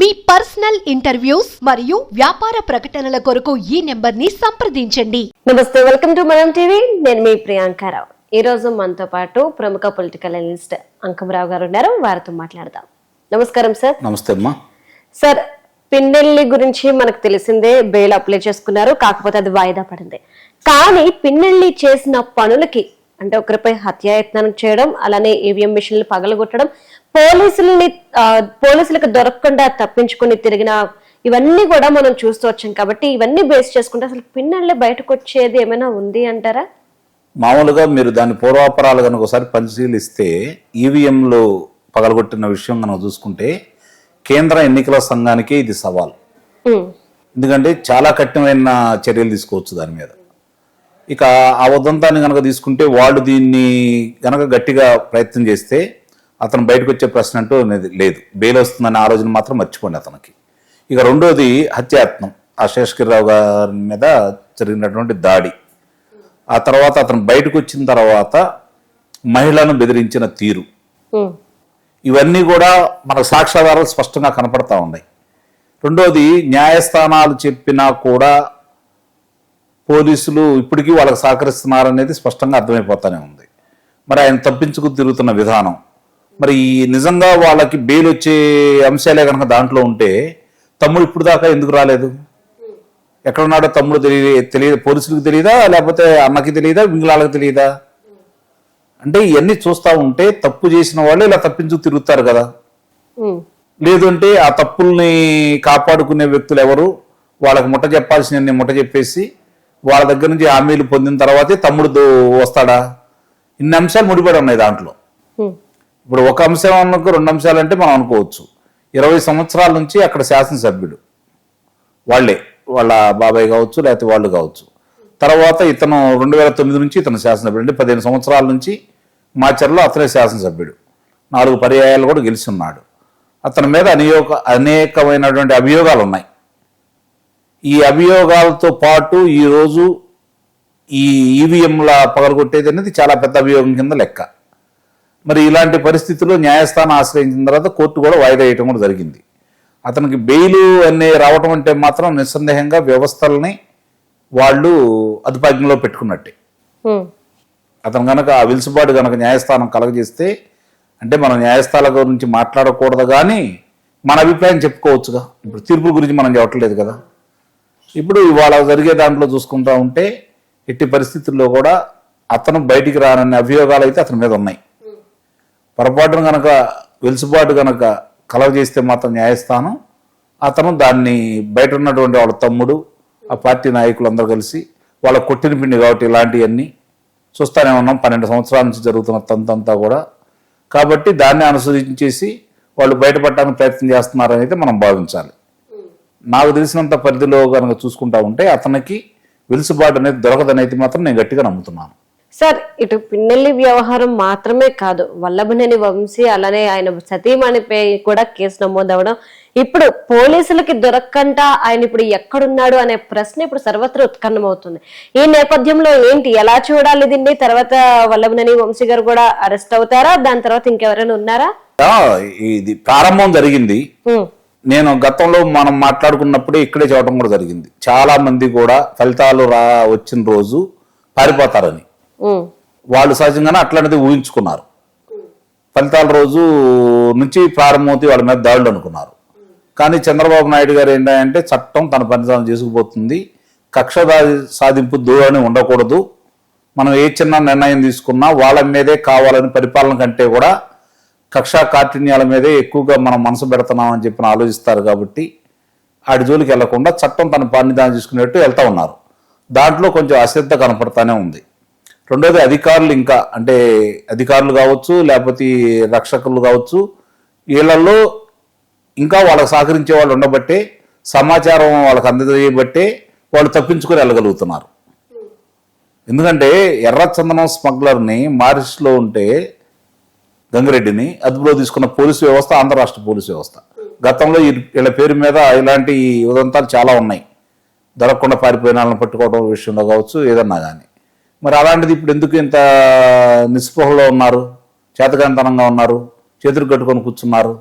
మీ personal interviews మరియు వ్యాపార ప్రకటనల కొరకు ఈ నెంబర్ని సంప్రదించండి. నమస్తే వెల్కమ్ టు మనం టీవీ. నేను మీ ప్రియాంకారావు ఈ రోజు మనతో పాటు ప్రముఖ పొలిటికల్ అనలిస్ట్ అంకమరావు గారు ఉన్నారు. వారితో మాట్లాడదాం. నమస్కారం సార్. నమస్తే అమ్మా. సార్ పిన్నెల్లి గురించి మనకు తెలిసిందే బెయిల్ అప్లై చేసుకున్నారు కాకపోతే అది వాయిదా పడింది. కానీ పిన్నెల్లి చేసిన పనులకి అంటే ఒకరిపై హత్యాయత్నం చేయడం అలానే ఈవీఎం మిషన్లు పగలగొట్టడం పోలీసుల్ని పోలీసులకు దొరకకుండా తప్పించుకుని తిరిగిన ఇవన్నీ కూడా మనం చూస్తూ వచ్చాం కాబట్టి ఇవన్నీ బేస్ చేసుకుంటే అసలు పిన్నెల్లి బయటకు వచ్చేది ఏమైనా ఉంది అంటారా? మామూలుగా మీరు దాని పూర్వాపరాలు కనుక ఒకసారి పరిశీలిస్తే ఈవీఎంలు పగలగొట్టిన విషయం కనుక చూసుకుంటే కేంద్ర ఎన్నికల సంఘానికి ఇది సవాల్. ఎందుకంటే చాలా కఠినమైన చర్యలు తీసుకోవచ్చు దాని మీద. ఇక ఆ ఉదంతాన్ని కనుక తీసుకుంటే వాళ్ళు దీన్ని కనుక గట్టిగా ప్రయత్నం చేస్తే అతను బయటకు వచ్చే ప్రశ్న అంటూ అనేది లేదు. బెయిల్ వస్తుందనే ఆలోచన మాత్రం మర్చిపోండి అతనికి. ఇక రెండోది హత్యాయత్నం. ఆ శేషగిరిరావు గారి మీద జరిగినటువంటి దాడి. ఆ తర్వాత అతను బయటకు వచ్చిన తర్వాత మహిళను బెదిరించిన తీరు. ఇవన్నీ కూడా మనకు సాక్ష్యాధారాలు స్పష్టంగా కనపడతా ఉన్నాయి. రెండోది న్యాయస్థానాలు చెప్పినా కూడా పోలీసులు ఇప్పటికీ వాళ్ళకి సహకరిస్తున్నారనేది స్పష్టంగా అర్థమైపోతానే ఉంది. మరి ఆయన తప్పించుకు తిరుగుతున్న విధానం మరి నిజంగా వాళ్ళకి బెయిల్ వచ్చే అంశాలే కనుక దాంట్లో ఉంటే తమ్ముడు ఇప్పుడు దాకా ఎందుకు రాలేదు? ఎక్కడున్నాడో తమ్ముడు తెలియ తెలియదు పోలీసులకు తెలియదా? లేకపోతే అన్నకి తెలియదా? మిగిలిన తెలియదా? అంటే ఇవన్నీ చూస్తా ఉంటే తప్పు చేసిన వాళ్ళు ఇలా తప్పించు తిరుగుతారు కదా. ఉమ్, లేదు అంటే ఆ తప్పుల్ని కాపాడుకునే వ్యక్తులు ఎవరు? వాళ్ళకి ముట్ట చెప్పాల్సిన ముట్ట చెప్పేసి వాళ్ళ దగ్గర నుంచి హామీలు పొందిన తర్వాతే తమ్ముడు వస్తాడా? ఇన్ని అంశాలు ముడిపడి ఉన్నాయి దాంట్లో. ఇప్పుడు ఒక అంశం అనుకో రెండు అంశాలు అంటే మనం అనుకోవచ్చు. ఇరవై సంవత్సరాల నుంచి అక్కడ శాసనసభ్యుడు. వాళ్ళే వాళ్ళ బాబాయ్ కావచ్చు లేకపోతే వాళ్ళు కావచ్చు. తర్వాత ఇతను రెండు వేల తొమ్మిది నుంచి ఇతను శాసనసభ్యుడు. అంటే పదిహేను సంవత్సరాల నుంచి మాచర్లో అతనే శాసనసభ్యుడు. నాలుగు పర్యాయాలు కూడా గెలిచి ఉన్నాడు అతని మీద అనేక అనేకమైనటువంటి అభియోగాలు ఉన్నాయి. ఈ అభియోగాలతో పాటు ఈరోజు ఈ ఈవీఎంల పగలగొట్టేది అనేది చాలా పెద్ద అభియోగం కింద లెక్క. మరి ఇలాంటి పరిస్థితుల్లో న్యాయస్థానం ఆశ్రయించిన తర్వాత కోర్టు కూడా వాయిదా వేయటం కూడా జరిగింది. అతనికి బెయిల్ అనే రావటం అంటే మాత్రం నిస్సందేహంగా వ్యవస్థల్ని వాళ్ళు అదుపాజ్ఞలో పెట్టుకున్నట్టే. అతను కనుక ఆ విలుసుబాటు కనుక న్యాయస్థానం కలగజేస్తే అంటే మనం న్యాయస్థానాల గురించి మాట్లాడకూడదు కానీ మన అభిప్రాయం చెప్పుకోవచ్చుగా. ఇప్పుడు తీర్పుల గురించి మనం చెప్పట్లేదు కదా. ఇప్పుడు ఇవాళ జరిగే దాంట్లో చూసుకుంటా ఉంటే ఎట్టి పరిస్థితుల్లో కూడా అతను బయటికి రానన్న అభియోగాలు అయితే అతని మీద ఉన్నాయి. పొరపాటున కనుక వెలుసుబాటు కనుక కలగజేస్తే మాత్రం న్యాయస్థానం అతను దాన్ని బయట ఉన్నటువంటి వాళ్ళ తమ్ముడు ఆ పార్టీ నాయకులు అందరూ కలిసి వాళ్ళ కొట్టిన పిండి కాబట్టి ఇలాంటివన్నీ చూస్తానే ఉన్నాం. పన్నెండు సంవత్సరాల నుంచి జరుగుతున్న తంతంతా కూడా. కాబట్టి దాన్ని అనుసరించేసి వాళ్ళు బయటపడటానికి ప్రయత్నం చేస్తున్నారనేది మనం భావించాలి. నాకు తెలిసినంత పరిధిలో కనుక చూసుకుంటా ఉంటే అతనికి వెలుసుబాటు అనేది దొరకదనేది మాత్రం నేను గట్టిగా నమ్ముతున్నాను. సార్ ఇటు పిన్నెల్లి వ్యవహారం మాత్రమే కాదు. వల్లభనేని వంశీ అలానే ఆయన సతీమణిపై కూడా కేసు నమోదవడం ఇప్పుడు పోలీసులకి దొరక్కంట ఆయన ఇప్పుడు ఎక్కడున్నాడు అనే ప్రశ్న ఇప్పుడు సర్వత్రా ఉత్కన్నమవుతుంది ఈ నేపథ్యంలో ఏంటి? ఎలా చూడాలి దీన్ని? తర్వాత వల్లభనేని వంశీ గారు కూడా అరెస్ట్ అవుతారా? దాని తర్వాత ఇంకెవరైనా ఉన్నారా? ఇది ప్రారంభం జరిగింది. నేను గతంలో మనం మాట్లాడుకున్నప్పుడే ఇక్కడే చూడటం కూడా జరిగింది. చాలా మంది కూడా ఫలితాలు రా వచ్చిన రోజు పారిపోతారని. వాళ్ళు సహజంగానే అట్లాంటిది ఊహించుకున్నారు. ఫలితాల రోజు నుంచి ప్రారంభమవుతాయి వాళ్ళ మీద దాడులు అనుకున్నారు. కానీ చంద్రబాబు నాయుడు గారు ఏంటంటే చట్టం తన పని చేసుకుపోతుంది. కక్ష సాధింపు దూరాన్ని ఉండకూడదు. మనం ఏ చిన్న నిర్ణయం తీసుకున్నా వాళ్ళ మీదే కావాలని పరిపాలన కంటే కూడా కక్షా కాఠిన్యాల మీదే ఎక్కువగా మనం మనసు పెడుతున్నామని చెప్పిన ఆలోచిస్తారు కాబట్టి ఆడి జోలికి వెళ్ళకుండా చట్టం తన పని చేసుకునేట్టు చూసుకునేట్టు వెళ్తా ఉన్నారు. దాంట్లో కొంచెం అశ్రద్ధ కనపడతానే ఉంది. రెండోది అధికారులు ఇంకా అంటే అధికారులు కావచ్చు లేకపోతే రక్షకులు కావచ్చు వీళ్ళల్లో ఇంకా వాళ్ళకి సహకరించే వాళ్ళు ఉండబట్టే సమాచారం వాళ్ళకి అందజేయబట్టే వాళ్ళు తప్పించుకొని వెళ్ళగలుగుతున్నారు. ఎందుకంటే ఎర్ర చందనం స్మగ్లర్ని మారిస్లో ఉంటే గంగిరెడ్డిని అదుపులో తీసుకున్న పోలీసు వ్యవస్థ ఆంధ్ర రాష్ట్ర పోలీసు వ్యవస్థ. గతంలో ఈ- వీళ్ళ పేరు మీద ఇలాంటి ఉదంతాలు చాలా ఉన్నాయి. దొరకకుండా పారిపోయిన వాళ్ళని పట్టుకోవడం విషయంలో కావచ్చు ఏదన్నా కానీ. మరి అలాంటిది ఇప్పుడు ఎందుకు ఇంత నిస్పృహలో ఉన్నారు? చేతకాంతనంగా ఉన్నారు? చేతులు కట్టుకొని కూర్చున్నారు?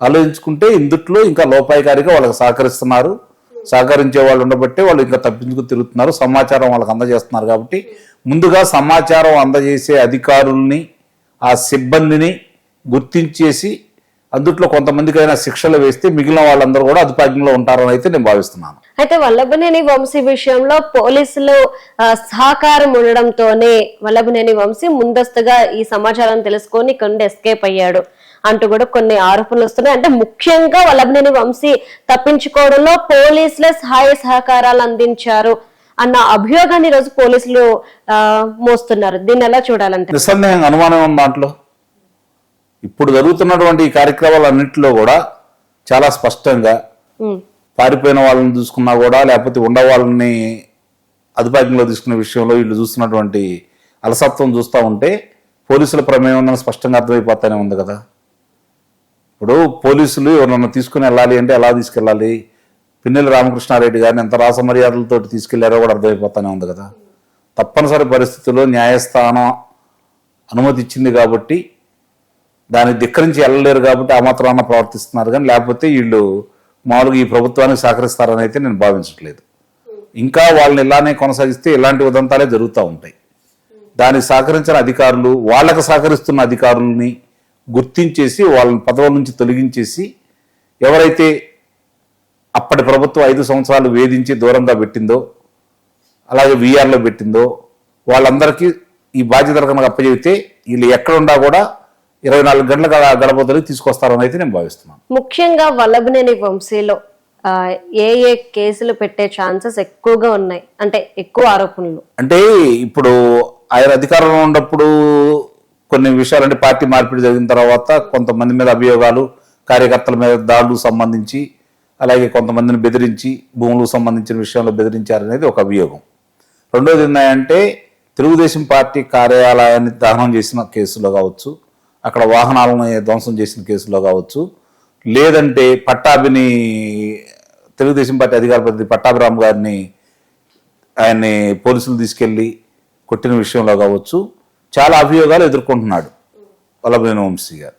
ఆలోచించుకుంటే ఇందుట్లో ఇంకా లోపాయికారిగా వాళ్ళకి సహకరిస్తున్నారు. సహకరించే వాళ్ళు ఉండబట్టే వాళ్ళు ఇంకా తప్పించుకు తిరుగుతున్నారు. సమాచారం వాళ్ళకి అందజేస్తున్నారు కాబట్టి ముందుగా సమాచారం అందజేసే అధికారుల్ని ఆ సిబ్బందిని గుర్తించేసి అందుట్లో కొంతమందికైనా శిక్షలు వేస్తే మిగిలిన వాళ్ళందరూ కూడా అదుపాజ్ఞంలో ఉంటారని అయితే నేను భావిస్తున్నాను. అయితే వల్లభనేని వంశీ విషయంలో పోలీసులు సహకారం ఉండడంతోనే వల్లభనేని వంశీ ముందస్తుగా ఈ సమాచారం తెలుసుకొని కొన్ని ఎస్కేప్ అయ్యాడు అంటూ కూడా కొన్ని ఆరోపణలు వస్తున్నాయి. అంటే ముఖ్యంగా వల్లభనేని వంశీ తప్పించుకోవడంలో పోలీసులే సహాయ సహకారాలు అందించారు అన్న అభియోగాన్ని ఈ రోజు పోలీసులు మోస్తున్నారు. దీన్ని ఎలా చూడాలంటే? నిస్సందేహంగా అనుమానం ఉన్న దాంట్లో? ఇప్పుడు జరుగుతున్నటువంటి ఈ కార్యక్రమాలన్నింటిలో కూడా చాలా స్పష్టంగా పారిపోయిన వాళ్ళని చూసుకున్నా కూడా లేకపోతే ఉండ వాళ్ళని అదుపాజ్ఞంలో తీసుకునే విషయంలో వీళ్ళు చూస్తున్నటువంటి అలసత్వం చూస్తూ ఉంటే పోలీసుల ప్రమేయం ఉందని స్పష్టంగా అర్థమైపోతానే ఉంది కదా. ఇప్పుడు పోలీసులు ఎవరన్నా తీసుకుని వెళ్ళాలి అంటే ఎలా తీసుకెళ్ళాలి? పిన్నెల్లి రామకృష్ణారెడ్డి గారిని ఎంత రాస మర్యాదలతో తీసుకెళ్ళారో కూడా అర్థమైపోతానే ఉంది కదా. తప్పనిసరి పరిస్థితుల్లో న్యాయస్థానం అనుమతి ఇచ్చింది కాబట్టి దాన్ని ధిక్కరించి వెళ్ళలేరు కాబట్టి ఆ మాత్రాన ప్రవర్తిస్తున్నారు కానీ లేకపోతే వీళ్ళు మామూలుగా ఈ ప్రభుత్వానికి సహకరిస్తారని అయితే నేను భావించట్లేదు. ఇంకా వాళ్ళని ఇలానే కొనసాగిస్తే ఇలాంటి ఉదంతాలే జరుగుతూ ఉంటాయి. దానికి సహకరించిన అధికారులు వాళ్ళకు సహకరిస్తున్న అధికారుల్ని గుర్తించేసి వాళ్ళని పదవుల నుంచి తొలగించేసి ఎవరైతే అప్పటి ప్రభుత్వం ఐదు సంవత్సరాలు వేధించి దూరంగా పెట్టిందో అలాగే వీఆర్లో పెట్టిందో వాళ్ళందరికీ ఈ బాధ్యతలు కనుక అప్పచెబితే వీళ్ళు ఎక్కడున్నా కూడా ఇరవై నాలుగు గంటల గడ- గడపదలకి తీసుకొస్తారని అయితే నేను భావిస్తున్నాను. ముఖ్యంగా వల్లభనేని వంశీలో ఏ ఏ కేసులు పెట్టే ఛాన్సెస్ ఎక్కువగా ఉన్నాయి? అంటే ఎక్కువ ఆరోపణలు. అంటే ఇప్పుడు ఆయన అధికారంలో ఉన్నప్పుడు కొన్ని విషయాలు అంటే పార్టీ మార్పిడి జరిగిన తర్వాత కొంతమంది మీద అభియోగాలు కార్యకర్తల మీద దాడులు సంబంధించి అలాగే కొంతమందిని బెదిరించి భూములకు సంబంధించిన విషయంలో బెదిరించారనేది ఒక అభియోగం. రెండోది ఏంటంటే తెలుగుదేశం పార్టీ కార్యాలయాన్ని దహనం చేసిన కేసులో కావచ్చు అక్కడ వాహనాలను ధ్వంసం చేసిన కేసులో కావచ్చు. లేదంటే పట్టాభిని తెలుగుదేశం పార్టీ అధికార ప్రతినిధి పట్టాభిరామ్ గారిని ఆయన్ని పోలీసులు తీసుకెళ్ళి కొట్టిన విషయంలో కావచ్చు. చాలా అభియోగాలు ఎదుర్కొంటున్నాడు వల్లభనేని వంశీ గారు.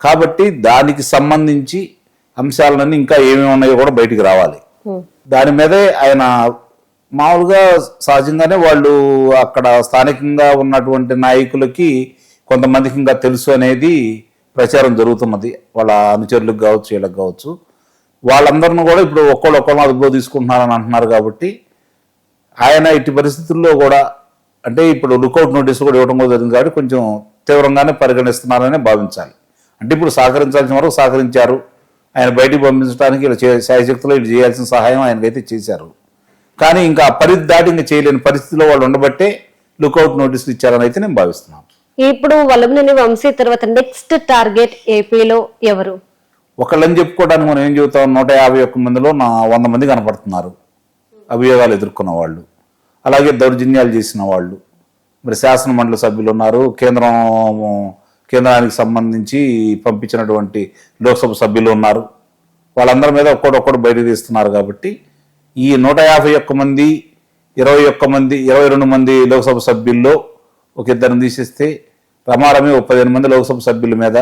కాబట్టి దానికి సంబంధించి అంశాలన్నీ ఇంకా ఏమేమి ఉన్నాయో కూడా బయటికి రావాలి. దాని మీదే ఆయన మామూలుగా సహజంగానే వాళ్ళు అక్కడ స్థానికంగా ఉన్నటువంటి నాయకులకి కొంతమందికి ఇంకా తెలుసు అనేది ప్రచారం జరుగుతున్నది. వాళ్ళ అనుచరులకు కావచ్చు వీళ్ళకి కావచ్చు. వాళ్ళందరిని కూడా ఇప్పుడు ఒక్కళ్ళు ఒక్కళ్ళు అదుపులో తీసుకుంటున్నారని అంటున్నారు కాబట్టి ఆయన ఇట్టి పరిస్థితుల్లో కూడా అంటే ఇప్పుడు లుకౌట్ నోటీస్ కూడా ఇవ్వడం కూడా జరిగింది కాబట్టి కొంచెం తీవ్రంగానే పరిగణిస్తున్నారని భావించాలి. అంటే ఇప్పుడు సహకరించాల్సిన వరకు సహకరించారు. ఆయన బయటికి పంపించడానికి ఇలా చే- శాయశక్తిలో ఇటు చేయాల్సిన సహాయం ఆయనకైతే చేశారు. కానీ ఇంకా పరిధి దాటి ఇంకా చేయలేని పరిస్థితిలో వాళ్ళు ఉండబట్టే లుకౌట్ నోటీసులు ఇచ్చారని అయితే నేను భావిస్తున్నాను. ఇప్పుడు వల్లభనేని వంశీ తర్వాత నెక్స్ట్ టార్గెట్ ఏపీలో ఎవరు? ఒకళ్ళని చెప్పుకోవడానికి మనం ఏం చెబుతాం? నూట యాభై ఒక్క మందిలో నా వంద మంది కనపడుతున్నారు. అభియోగాలు ఎదుర్కొన్న వాళ్ళు. అలాగే దౌర్జన్యాలు చేసిన వాళ్ళు. మరి శాసన మండలి సభ్యులు ఉన్నారు. కేంద్రం కేంద్రానికి సంబంధించి పంపించినటువంటి లోక్సభ సభ్యులు ఉన్నారు. వాళ్ళందరి మీద ఒక్కడొక్కడు బయట తీస్తున్నారు కాబట్టి ఈ నూట యాభై ఒక్క మంది ఇరవై ఒక్క మంది ఇరవై రెండు మంది లోక్సభ సభ్యుల్లో ఒక ఇద్దరిని తీసేస్తే రమారమి ఒక పదిహేను మంది లోక్సభ సభ్యుల మీద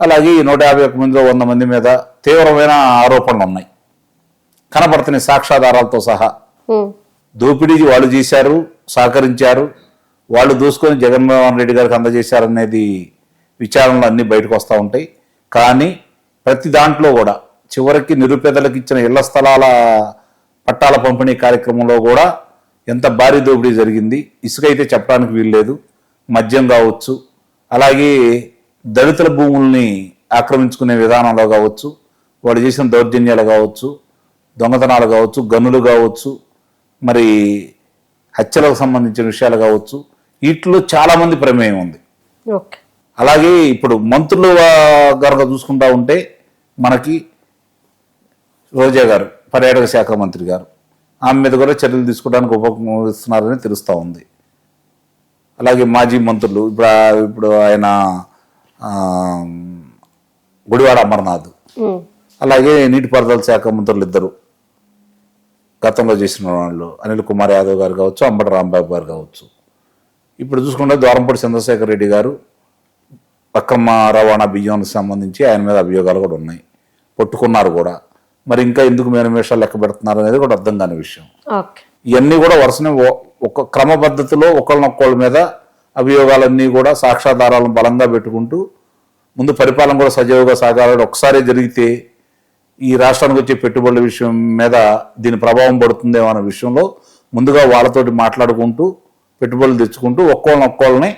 అలాగే ఈ నూట యాభై ఒక్క మందిలో వంద మంది మీద తీవ్రమైన ఆరోపణలు ఉన్నాయి. కనపడుతున్నాయి సాక్ష్యాధారాలతో సహా. దోపిడీ వాళ్ళు చేశారు సహకరించారు వాళ్ళు దూసుకొని జగన్మోహన్ రెడ్డి గారికి అందజేశారనేది విచారణలు అన్నీ బయటకు వస్తూ ఉంటాయి. కానీ ప్రతి దాంట్లో కూడా చివరికి నిరుపేదలకు ఇచ్చిన ఇళ్ళ స్థలాల పట్టాల పంపిణీ కార్యక్రమంలో కూడా ఎంత భారీ దోపిడీ జరిగింది ఇసుక అయితే చెప్పడానికి వీల్లేదు మద్యం కావచ్చు అలాగే దళితుల భూముల్ని ఆక్రమించుకునే విధానంలో కావచ్చు వాళ్ళు చేసిన దౌర్జన్యాలు కావచ్చు దొంగతనాలు కావచ్చు గనులు కావచ్చు మరి హత్యలకు సంబంధించిన విషయాలు కావచ్చు వీటిలో చాలా మంది ప్రమేయం ఉంది. అలాగే ఇప్పుడు మంత్రులు గారు చూసుకుంటా ఉంటే మనకి రోజా గారు పర్యాటక శాఖ మంత్రి గారు ఆమె మీద కూడా చర్యలు తీసుకోవడానికి ఉపయోగిస్తున్నారని తెలుస్తూ ఉంది. అలాగే మాజీ మంత్రులు ఇప్పుడు ఇప్పుడు ఆయన గుడివాడ అమర్నాథ్. అలాగే నీటిపారుదల శాఖ మంత్రులు ఇద్దరు. గతంలో చేసిన వాళ్ళు అనిల్ కుమార్ యాదవ్ గారు కావచ్చు అంబటి రాంబాబు గారు కావచ్చు. ఇప్పుడు చూసుకుంటే ద్వారంపూడి చంద్రశేఖర్ రెడ్డి గారు అక్రమ రవాణా బియ్యానికి సంబంధించి ఆయన మీద అభియోగాలు కూడా ఉన్నాయి. పట్టుకున్నారు కూడా. మరి ఇంకా ఎందుకు మేనిమేషాలు లెక్క పెడుతున్నారు అనేది కూడా అర్థం కాని విషయం. ఇవన్నీ కూడా వరుసనే ఒక క్రమ పద్ధతిలో ఒకళ్ళనొక్కళ్ళ మీద అభియోగాలన్నీ కూడా సాక్ష్యాధారాలను బలంగా పెట్టుకుంటూ ముందు పరిపాలన కూడా సజీవంగా సాగాలని ఒకసారి జరిగితే ఈ రాష్ట్రానికి వచ్చే పెట్టుబడుల విషయం మీద దీని ప్రభావం పడుతుందేమో అనే విషయంలో ముందుగా వాళ్ళతోటి మాట్లాడుకుంటూ పెట్టుబడులు తెచ్చుకుంటూ ఒక్కోళ్ళని ఒక్కోళ్ళని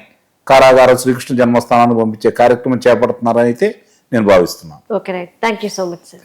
కారాగారం శ్రీకృష్ణ జన్మస్థానానికి పంపించే కార్యక్రమం చేపడుతున్నారని అయితే నేను భావిస్తున్నాను. Okay right. Thank you so much sir.